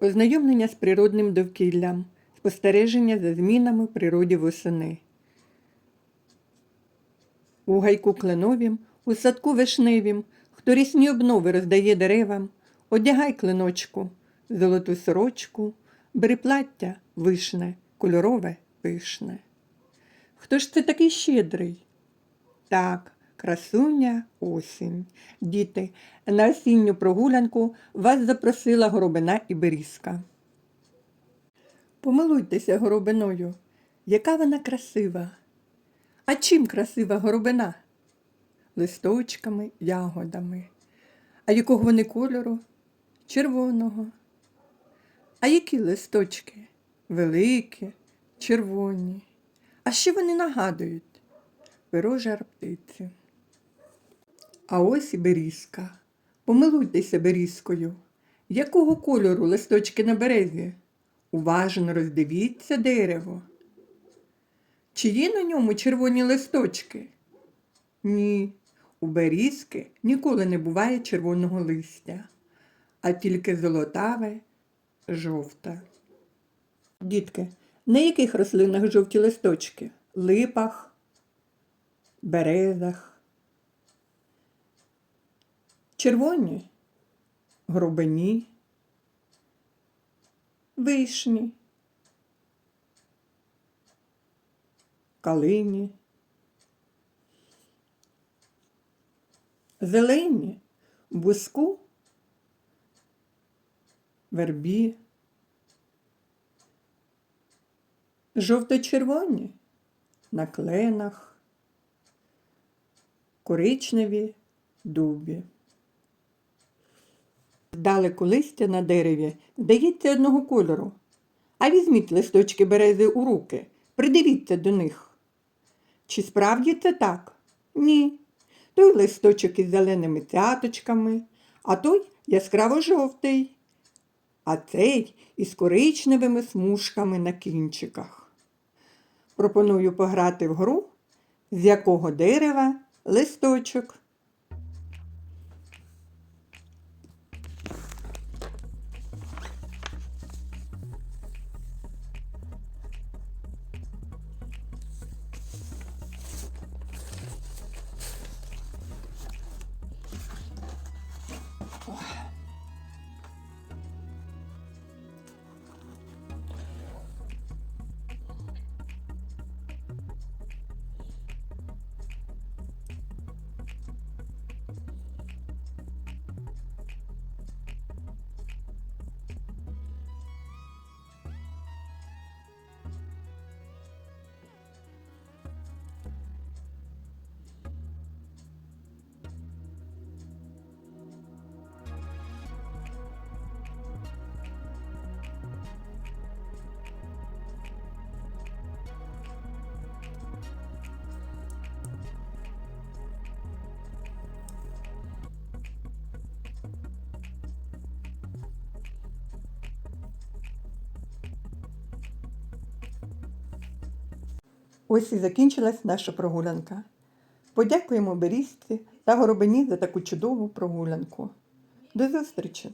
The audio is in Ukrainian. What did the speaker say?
Ознайомлення з природним довкіллям, спостереження за змінами в природі восени. У гайку кленовім, у садку вишневім, хто рісні обнови роздає деревам, одягай клиночку, золоту сорочку, бери плаття вишне, кольорове пишне. Хто ж це такий щедрий? Так, красуня осінь. Діти, на осінню прогулянку вас запросила горобина і берізка. Помилуйтеся горобиною, яка вона красива. А чим красива горобина? Листочками, ягодами. А якого вони кольору? Червоного. А які листочки? Великі, червоні. А що вони нагадують? Перо жар птиці. А ось і берізка. Помилуйтеся берізкою. Якого кольору листочки на березі? Уважно роздивіться дерево. Чи є на ньому червоні листочки? Ні, у берізки ніколи не буває червоного листя, а тільки золотаве, жовте. Дітки, на яких рослинах жовті листочки? Липах, березах. Червоні гробині, вишні, калині, зелені, буску, вербі, жовто-червоні на кленах, коричневі дубі. Здалеку листя на дереві здається одного кольору. А візьміть листочки берези у руки, придивіться до них. Чи справді це так? Ні. Той листочок із зеленими цяточками, а той яскраво жовтий, а цей із коричневими смужками на кінчиках. Пропоную пограти в гру, з якого дерева листочок. Ось і закінчилась наша прогулянка. Подякуємо Берізці та Горобині за таку чудову прогулянку. До зустрічі!